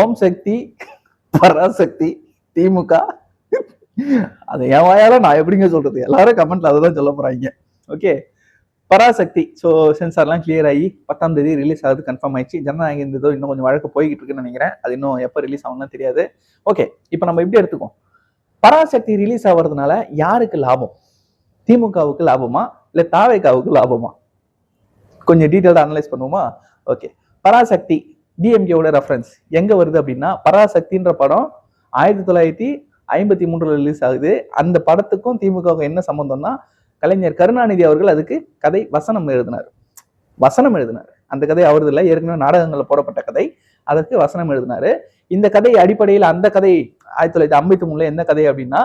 ஓம் சக்தி பராசக்தி திமுக. அது என் வாயால நான் எப்படிங்க சொல்றது? எல்லாரும் கமெண்ட்ல அதை தான் சொல்ல போறாங்க. ஓகே பராசக்தி. ஸோ சென்சார்லாம் கிளியர் ஆகி பத்தாம் தேதி ரிலீஸ் ஆகுது கன்ஃபார்ம் ஆயிடுச்சு. ஜனநாயகம் இந்த இதோ இன்னும் கொஞ்சம் வழக்கு போய்கிட்டு இருக்குன்னு நினைக்கிறேன். அது இன்னும் எப்போ ரிலீஸ் ஆகும்னு தெரியாது. ஓகே இப்போ நம்ம எப்படி எடுத்துக்கோம் பராசக்தி ரிலீஸ் ஆகிறதுனால யாருக்கு லாபம்? திமுகவுக்கு லாபமா? இல்லை தாவேகாவுக்கு லாபமா? கொஞ்சம் டீட்டெயில்டாக அனலைஸ் பண்ணுவோமா? ஓகே பராசக்தி டிஎம்கேவோட ரெஃபரன்ஸ் எங்கே வருது அப்படின்னா பராசக்தின்ற படம் ஆயிரத்தி தொள்ளாயிரத்தி ஐம்பத்தி மூன்றில் ரிலீஸ் ஆகுது. அந்த படத்துக்கும் திமுகவுக்கும் என்ன சம்பந்தம்னா கலைஞர் கருணாநிதி அவர்கள் அதுக்கு கதை வசனம் எழுதினார். வசனம் எழுதினார். அந்த கதை அவரது இல்லை. ஏற்கனவே நாடகங்களில் போடப்பட்ட கதை. அதற்கு வசனம் எழுதினாரு. இந்த கதை அடிப்படையில் அந்த கதை ஆயிரத்தி தொள்ளாயிரத்தி ஐம்பத்தி மூணுல என்ன கதை அப்படின்னா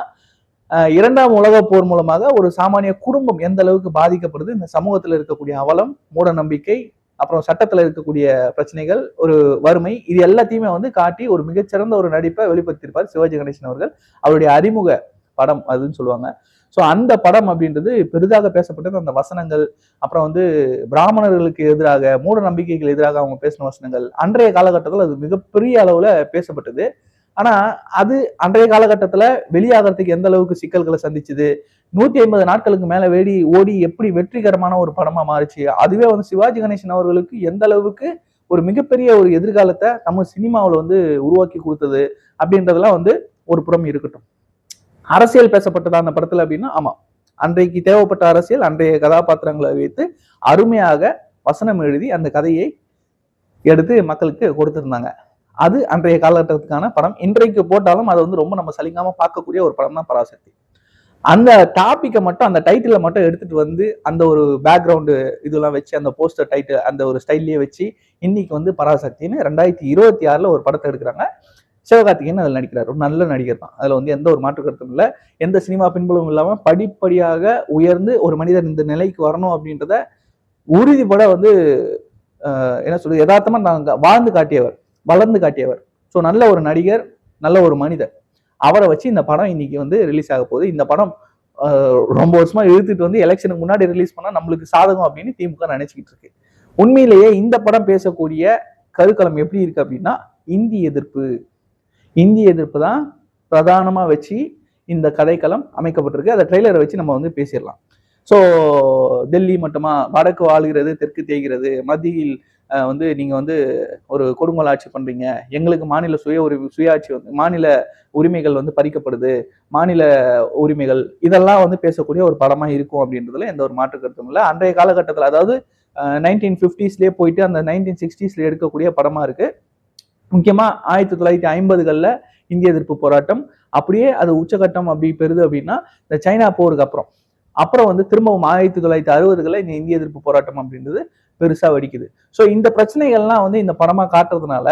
இரண்டாம் உலக போர் மூலமாக ஒரு சாமானிய குடும்பம் எந்த அளவுக்கு பாதிக்கப்படுது இந்த சமூகத்தில் இருக்கக்கூடிய அவலம் மூட நம்பிக்கை அப்புறம் சட்டத்துல இருக்கக்கூடிய பிரச்சனைகள் ஒரு வறுமை இது எல்லாத்தையுமே வந்து காட்டி ஒரு மிகச்சிறந்த ஒரு நடிப்பை வெளிப்படுத்தியிருப்பார் சிவாஜி கணேசன் அவர்கள். அவருடைய அறிமுக படம் அதுன்னு சொல்லுவாங்க. ஸோ அந்த படம் அப்படின்றது பெரிதாக பேசப்பட்டது அந்த வசனங்கள் அப்புறம் வந்து பிராமணர்களுக்கு எதிராக மூட நம்பிக்கைகள் எதிராக அவங்க பேசின வசனங்கள் அன்றைய காலகட்டத்தில் அது மிகப்பெரிய அளவில் பேசப்பட்டது. ஆனா அது அன்றைய காலகட்டத்துல வெளியாகிறதுக்கு எந்த அளவுக்கு சிக்கல்களை சந்திச்சுது? நூத்தி ஐம்பது நாட்களுக்கு மேல வேடி ஓடி எப்படி வெற்றிகரமான ஒரு படமா மாறுச்சு? அதுவே வந்து சிவாஜி கணேசன் அவர்களுக்கு எந்த அளவுக்கு ஒரு மிகப்பெரிய ஒரு எதிர்காலத்தை தமிழ் சினிமாவில் வந்து உருவாக்கி கொடுத்தது அப்படின்றதெல்லாம் வந்து ஒரு புறம் இருக்கட்டும். அரசியல் பேசப்பட்டதா அந்த படத்துல அப்படின்னா ஆமா. அன்றைக்கு தேவைப்பட்ட அரசியல் அன்றைய கதாபாத்திரங்களை வைத்து அருமையாக வசனம் எழுதி அந்த கதையை எடுத்து மக்களுக்கு கொடுத்திருந்தாங்க. அது அன்றைய காலகட்டத்துக்கான படம். இன்றைக்கு போட்டாலும் அதை வந்து ரொம்ப நம்ம சலிங்காம பார்க்கக்கூடிய ஒரு படம் தான் பராசக்தி. அந்த டாப்பிக்கை மட்டும் அந்த டைட்டிலை மட்டும் எடுத்துட்டு வந்து அந்த ஒரு பேக்ரவுண்டு இதெல்லாம் வச்சு அந்த போஸ்டர் டைட்டில் அந்த ஒரு ஸ்டைல்லையே வச்சு இன்னைக்கு வந்து பராசக்தின்னு ரெண்டாயிரத்தி இருபத்தி ஆறில் ஒரு படத்தை எடுக்கிறாங்க. சிவகார்த்திகேயன் அதில் நடிக்கிறார். ஒரு நல்ல நடிகர் தான். அதில் வந்து எந்த ஒரு மாற்று கருத்தும் இல்லை. எந்த சினிமா பின்புலமும் இல்லாமல் படிப்படியாக உயர்ந்து ஒரு மனிதர் இந்த நிலைக்கு வரணும் அப்படின்றத உறுதிப்பட வந்து என்ன சொல்றது யதார்த்தமாக நாங்கள் வாழ்ந்து காட்டியவர். வளர்ந்து காட்டியவர். ஸோ நல்ல ஒரு நடிகர் நல்ல ஒரு மனிதர். அவரை வச்சு இந்த படம் இன்னைக்கு வந்து ரிலீஸ் ஆக போகுது. இந்த படம் ரொம்ப வருஷமா இழுத்துட்டு வந்து எலெக்ஷனுக்கு முன்னாடி ரிலீஸ் பண்ணா நம்மளுக்கு சாதகம் அப்படின்னு திமுக நினைச்சுக்கிட்டு இருக்கு. உண்மையிலேயே இந்த படம் பேசக்கூடிய கருக்களம் எப்படி இருக்கு அப்படின்னா இந்தி எதிர்ப்பு. இந்தி எதிர்ப்பு தான் பிரதானமா வச்சு இந்த கதைக்களம் அமைக்கப்பட்டிருக்கு. அதை ட்ரெய்லரை வச்சு நம்ம வந்து பேசிடலாம். ஸோ டெல்லி மட்டுமா வடக்கு ஆளுகிறது தெற்கு தேய்கிறது மத்தியில் வந்து நீங்கள் வந்து ஒரு கொடுங்கோல் ஆட்சி பண்ணுறீங்க எங்களுக்கு மாநில சுய உரி சுயாட்சி வந்து மாநில உரிமைகள் வந்து பறிக்கப்படுது. மாநில உரிமைகள் இதெல்லாம் வந்து பேசக்கூடிய ஒரு படமாக இருக்கும் அப்படின்றதுல எந்த ஒரு மாற்று கருத்தும் இல்லை. அன்றைய காலகட்டத்தில் அதாவது நைன்டீன் ஃபிஃப்டிஸ்லேயே போயிட்டு அந்த நைன்டீன் சிக்ஸ்டீஸில் எடுக்கக்கூடிய படமாக இருக்குது முக்கியமாக ஆயிரத்தி தொள்ளாயிரத்தி ஐம்பதுகளில் இந்திய எதிர்ப்பு போராட்டம். அப்படியே அது உச்சகட்டம் அப்படி பெறுது அப்படின்னா இந்த சைனா போருக்கு அப்புறம். அப்புறம் வந்து திரும்பவும் ஆயிரத்தி தொள்ளாயிரத்தி அறுபதுகளில் இந்த இந்திய எதிர்ப்பு போராட்டம் அப்படின்றது பெருசாக வெடிக்குது. ஸோ இந்த பிரச்சனைகள்லாம் வந்து இந்த படமாக காட்டுறதுனால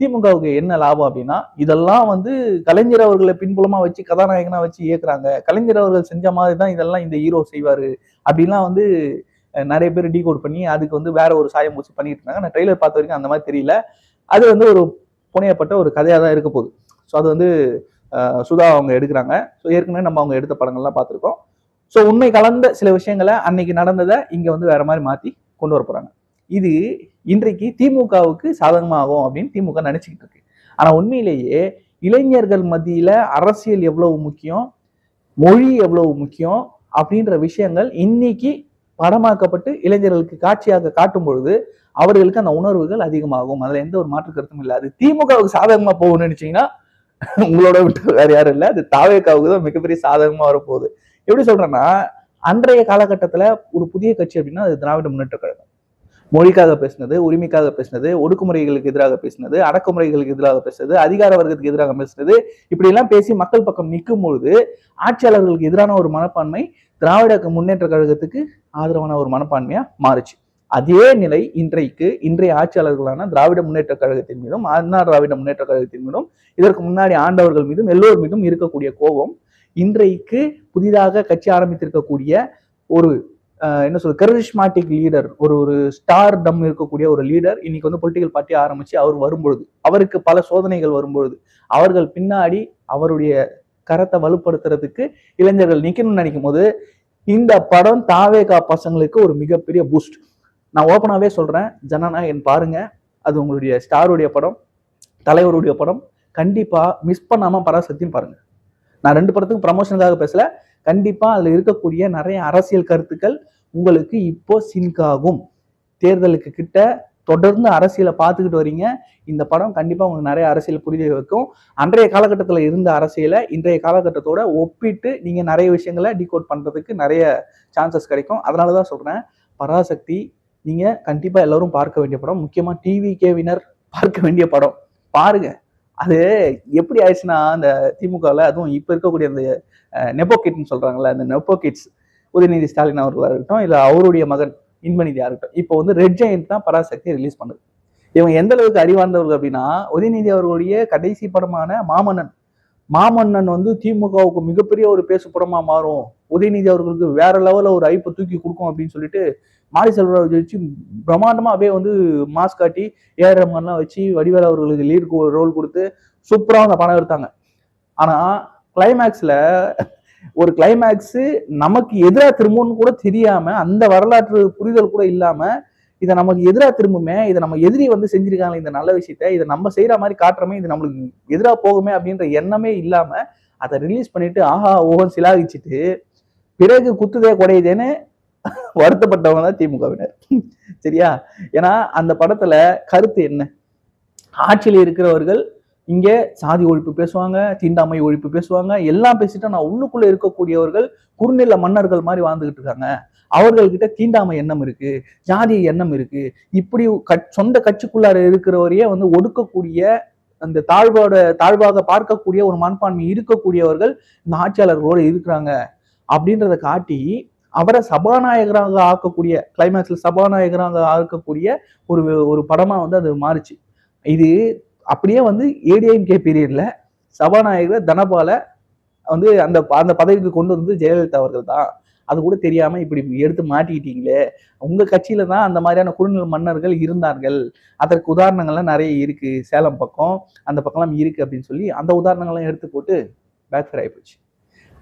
திமுகவுக்கு என்ன லாபம் அப்படின்னா இதெல்லாம் வந்து கலைஞர் அவர்களை பின்புலமா வச்சு கதாநாயகனா வச்சு இயக்குறாங்க. கலைஞர் அவர்கள் செஞ்ச மாதிரி தான் இதெல்லாம் இந்த ஹீரோ செய்வாரு அப்படிலாம் வந்து நிறைய பேர் டீகோட் பண்ணி அதுக்கு வந்து வேற ஒரு சாயம் பூச்சி பண்ணிட்டு இருந்தாங்க. நான் ட்ரெய்லர் பார்த்த வரைக்கும் அந்த மாதிரி தெரியல. அது வந்து ஒரு புனையப்பட்ட ஒரு கதையாக தான் இருக்க போகுது. ஸோ அது வந்து சுதா அவங்க எடுக்கிறாங்க. ஸோ ஏற்கனவே நம்ம அவங்க எடுத்த படங்கள்லாம் பார்த்துருக்கோம். ஸோ உண்மை கலந்த சில விஷயங்களை அன்னைக்கு நடந்ததை இங்கே வந்து வேற மாதிரி மாற்றி கொண்டு வர போறாங்க. இது இன்றைக்கு திமுகவுக்கு சாதகமாகும் அப்படின்னு திமுக நினைச்சுக்கிட்டு இருக்கு. ஆனா உண்மையிலேயே இளைஞர்கள் மத்தியில அரசியல் எவ்வளவு முக்கியம் மொழி எவ்வளவு முக்கியம் அப்படின்ற விஷயங்கள் இன்னைக்கு படமாக்கப்பட்டு இளைஞர்களுக்கு காட்சியாக காட்டும் பொழுது அவர்களுக்கு அந்த உணர்வுகள் அதிகமாகும். அதுல எந்த ஒரு மாற்று கருத்தும் இல்லை. அது திமுகவுக்கு சாதகமா போகும்னு நினைச்சீங்கன்னா உங்களோட விட்டு வேற யாரும் இல்லை. அது தாவேக்காவுக்கு தான் மிகப்பெரிய சாதகமா வரப்போகுது. எப்படி சொல்றேன்னா அன்றைய காலகட்டத்தில் ஒரு புதிய கட்சி அப்படின்னா அது திராவிட முன்னேற்ற கழகம். மொழிக்காக பேசினது உரிமைக்காக பேசினது ஒடுக்குமுறைகளுக்கு எதிராக பேசினது அடக்குமுறைகளுக்கு எதிராக பேசினது அதிகார வர்க்கத்துக்கு எதிராக பேசினது. இப்படி எல்லாம் பேசி மக்கள் பக்கம் நிற்கும் பொழுது ஆட்சியாளர்களுக்கு எதிரான ஒரு மனப்பான்மை திராவிட முன்னேற்ற கழகத்துக்கு ஆதரவான ஒரு மனப்பான்மையா மாறுச்சு. அதே நிலை இன்றைக்கு இன்றைய ஆட்சியாளர்களான திராவிட முன்னேற்ற கழகத்தின் மீதும் அண்ணா திராவிட முன்னேற்ற கழகத்தின் மீதும் இதற்கு முன்னாடி ஆண்டவர்கள் மீதும் எல்லோர் மீதும் இருக்கக்கூடிய கோபம் இன்றைக்கு புதிதாக கட்சி ஆரம்பித்திருக்கக்கூடிய ஒரு என்ன சொல்ற கரிஷ்மாட்டிக் லீடர் ஒரு ஒரு ஸ்டார் டம் இருக்கக்கூடிய ஒரு லீடர் இன்னைக்கு வந்து பொலிட்டிக்கல் பார்ட்டி ஆரம்பிச்சு அவர் வரும்பொழுது அவருக்கு பல சோதனைகள் வரும்பொழுது அவர்கள் பின்னாடி அவருடைய கரத்தை வலுப்படுத்துறதுக்கு இளைஞர்கள் நிக்கணும்னு நினைக்கும் போது இந்த படம் தாவேகா பசங்களுக்கு ஒரு மிகப்பெரிய பூஸ்ட் நான் ஓப்பனாவே சொல்றேன் ஜனநாயகன் பாருங்க அது உங்களுடைய ஸ்டாருடைய படம் தலைவருடைய படம் கண்டிப்பா மிஸ் பண்ணாம பராசக்தியும் பாருங்க. நான் ரெண்டு படத்துக்கும் ப்ரமோஷனுக்காக பேசல. கண்டிப்பா அதுல இருக்கக்கூடிய நிறைய அரசியல் கருத்துக்கள் உங்களுக்கு இப்போ சிங்க் ஆகும். தேர்தலுக்கு கிட்ட தொடர்ந்து அரசியலை பார்த்துக்கிட்டு வரீங்க. இந்த படம் கண்டிப்பா உங்களுக்கு நிறைய அரசியல் புரிதல் வைக்கும். அன்றைய காலகட்டத்தில் இருந்த அரசியலை இன்றைய காலகட்டத்தோட ஒப்பிட்டு நீங்க நிறைய விஷயங்களை டிகோட் பண்றதுக்கு நிறைய சான்சஸ் கிடைக்கும். அதனால தான் சொல்றேன் பராசக்தி நீங்க கண்டிப்பா எல்லாரும் பார்க்க வேண்டிய படம். முக்கியமா டிவி கேவினர் பார்க்க வேண்டிய படம். பாருங்க. அது எப்படி ஆயிடுச்சுன்னா அந்த திமுகவில் அதுவும் இப்போ இருக்கக்கூடிய அந்த நெப்போகிட்னு சொல்கிறாங்களே அந்த நெப்போகிட்ஸ் உதயநிதி ஸ்டாலின் அவர்களாக இருக்கட்டும் இல்லை அவருடைய மகன் இன்பநிதியாக இருக்கட்டும் இப்போ வந்து ரெட் ஜெயின் தான் பராசக்தியை ரிலீஸ் பண்ணுது. இவங்க எந்த அளவுக்கு அறிவார்ந்தவர்கள் அப்படின்னா உதயநிதி அவர்களுடைய கடைசி படமான மாமன்னன். மாமன்னன் வந்து திமுகவுக்கு மிகப்பெரிய ஒரு பேசு படமாக மாறும். உதயநிதி அவர்களுக்கு வேற லெவலில் ஒரு ஐப்பை தூக்கி கொடுக்கும் அப்படின்னு சொல்லிட்டு மாரி செல்வராஜ் வச்சு பிரமாண்டமாக அப்படியே வந்து மாஸ் காட்டி ஏஆர் ரஹ்மான்லாம் வச்சு வடிவேல் அவர்களுக்கு லீட் ரோல் கொடுத்து சூப்பராக அந்த படம் எடுத்தாங்க. ஆனால் கிளைமேக்ஸில் ஒரு கிளைமேக்ஸ் நமக்கு எதிராக திரும்பும்னு கூட தெரியாமல் அந்த வரலாற்று புரிதல் கூட இல்லாமல் இதை நமக்கு எதிராக திரும்புமே இதை நம்ம எதிரி வந்து செஞ்சிருக்காங்க இந்த நல்ல விஷயத்த இதை நம்ம செய்கிற மாதிரி காட்டுறமே இது நம்மளுக்கு எதிராக போகுமே அப்படின்ற எண்ணமே இல்லாமல் அதை ரிலீஸ் பண்ணிட்டு ஆஹா ஓஹன் சிலாகிச்சிட்டு பிறகு குத்துதே குறையுதேன்னு வருத்தப்பட்டவங்க தான் திமுகவினர். சரியா? ஏன்னா அந்த படத்துல கருத்து என்ன? ஆட்சியில் இருக்கிறவர்கள் இங்கே சாதி ஒழிப்பு பேசுவாங்க தீண்டாமை ஒழிப்பு பேசுவாங்க எல்லாம் பேசிட்டு நான் உள்ளுக்குள்ள இருக்கக்கூடியவர்கள் குறுநில மன்னர்கள் மாதிரி வாழ்ந்துகிட்டு இருக்காங்க. அவர்கள்கிட்ட தீண்டாமை எண்ணம் இருக்கு ஜாதி எண்ணம் இருக்கு. இப்படி கட்- சொந்த கட்சிக்குள்ளார இருக்கிறவரையே வந்து ஒடுக்கக்கூடிய அந்த தாழ்வோட தாழ்வாக பார்க்கக்கூடிய ஒரு மனப்பான்மை இருக்கக்கூடியவர்கள் இந்த ஆட்சியாளர்களோட இருக்கிறாங்க. அப்படின்றத காட்டி அவரை சபாநாயகராக ஆக்கக்கூடிய கிளைமேக்ஸ்ல சபாநாயகராக ஆக்கக்கூடிய ஒரு ஒரு படமா வந்து அது மாறுச்சு. இது அப்படியே வந்து ஏடிஎம்கே பீரியட்ல சபாநாயகர் தனபால வந்து அந்த அந்த பதவிக்கு கொண்டு வந்து ஜெயலலிதா அவர்கள் தான். அது கூட தெரியாம இப்படி எடுத்து மாட்டிக்கிட்டீங்களே. உங்க கட்சியில தான் அந்த மாதிரியான குறுநில மன்னர்கள் இருந்தார்கள். அதற்கு உதாரணங்கள்லாம் நிறைய இருக்கு. சேலம் பக்கம் அந்த பக்கம்லாம் இருக்கு அப்படின்னு சொல்லி அந்த உதாரணங்கள்லாம் எடுத்து போட்டு பேக் ஃபயர் ஆயிப்போச்சு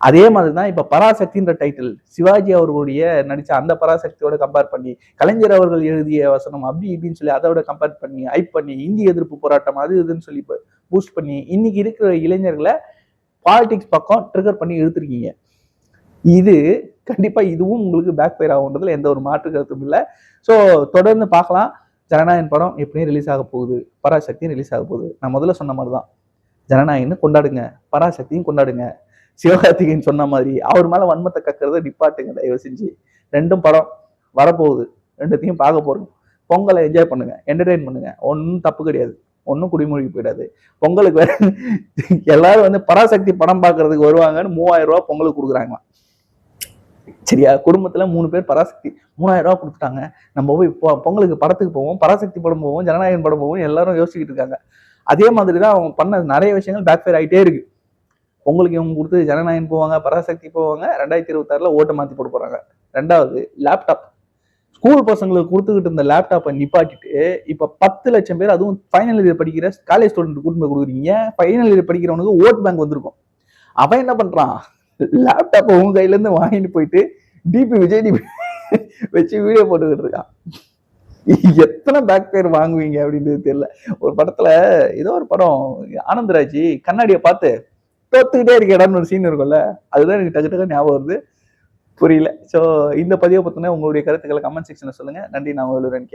அதே மாதிரி தான் இப்போ பராசக்தின்ற டைட்டில் சிவாஜி அவர்களுடைய நடித்த அந்த பராசக்தியோட கம்பேர் பண்ணி கலைஞர் அவர்கள் எழுதிய வசனம் அப்படி இப்படின்னு சொல்லி அதோட கம்பேர் பண்ணி ஹைப் பண்ணி இந்திய எதிர்ப்பு போராட்டம் அது இதுன்னு சொல்லி பூஸ்ட் பண்ணி இன்னைக்கு இருக்கிற இளைஞர்களை பாலிடிக்ஸ் பக்கம் ட்ரிகர் பண்ணி இழுத்துருக்கீங்க. இது கண்டிப்பாக இதுவும் உங்களுக்கு பேக் ஃபயர் ஆகுன்றதுல எந்த ஒரு மாற்று கருத்தும் இல்லை. ஸோ தொடர்ந்து பார்க்கலாம். ஜனநாயகன் படம் எப்படியும் ரிலீஸ் ஆக போகுது. பராசக்தியும் ரிலீஸ் ஆக போகுது. நான் முதல்ல சொன்ன மாதிரி தான் ஜனநாயகன்னு கொண்டாடுங்க. பராசக்தியும் கொண்டாடுங்க. சிவகார்த்திகேயன் சொன்ன மாதிரி அவர் மேலே வன்மத்தை கக்கிறத நிப்பாட்டுங்க தயவு செஞ்சு. ரெண்டும் படம் வரப்போகுது. ரெண்டுத்தையும் பார்க்க போறோம். பொங்கலை என்ஜாய் பண்ணுங்க என்டர்டெயின் பண்ணுங்க. ஒன்றும் தப்பு கிடையாது. ஒன்றும் குடிமொழி போயிடாது. பொங்கலுக்கு வேற எல்லாரும் வந்து பராசக்தி படம் பார்க்கறதுக்கு வருவாங்கன்னு மூவாயிரம் ரூபா பொங்கலுக்கு கொடுக்குறாங்களாம். சரியா? குடும்பத்துல மூணு பேர் பராசக்தி மூணாயிரம் ரூபா கொடுத்துட்டாங்க. நம்ம போய் பொங்கலுக்கு படத்துக்கு போவோம் பராசக்தி படம் போவோம் ஜனநாயகன் படம் போவோம் எல்லாரும் யோசிச்சுக்கிட்டு இருக்காங்க. அதே மாதிரி தான் அவங்க பண்ண நிறைய விஷயங்கள் பேக் ஃபேர் ஆகிட்டே இருக்கு. உங்களுக்கு இவங்க கொடுத்து ஜனநாயகன் போவாங்க பராசக்தி போவாங்க ரெண்டாயிரத்தி இருபத்தாறுல ஓட்டை மாத்தி போட்டு போறாங்க. ரெண்டாவது லேப்டாப் ஸ்கூல் பசங்களுக்கு கொடுத்துக்கிட்டு இருந்த லேப்டாப்பை நிப்பாட்டிட்டு இப்ப பத்து லட்சம் பேர் அதுவும் ஃபைனல் இயர் படிக்கிற காலேஜ் ஸ்டூடெண்ட் கூட்டு போய் கொடுக்குறீங்க. ஃபைனல் இயர் படிக்கிறவனுக்கு ஓட் பேங்க் வந்திருக்கும். அவன் என்ன பண்றான்? லேப்டாப்பை உங்க கையில இருந்து வாங்கிட்டு போயிட்டு டிபி விஜய் டிபி வச்சு வீடியோ போட்டுக்கிட்டு இருக்கான். எத்தனை பேக் பேர் வாங்குவீங்க அப்படின்றது தெரியல. ஒரு படத்துல ஏதோ ஒரு படம் ஆனந்தராஜ் கண்ணாடியை பார்த்து தோத்துக்கிட்டே இருக்கேடான்னு ஒரு சீன் இருக்கும்ல அதுதான் எனக்கு டக்கு டக்கு ஞாபகம் வருது. புரியல. ஸோ இந்த பதிவை பத்தின உங்களுடைய கருத்துக்களை கமெண்ட் செக்ஷனில் சொல்லுங்க. நன்றி நான் உங்களுடன்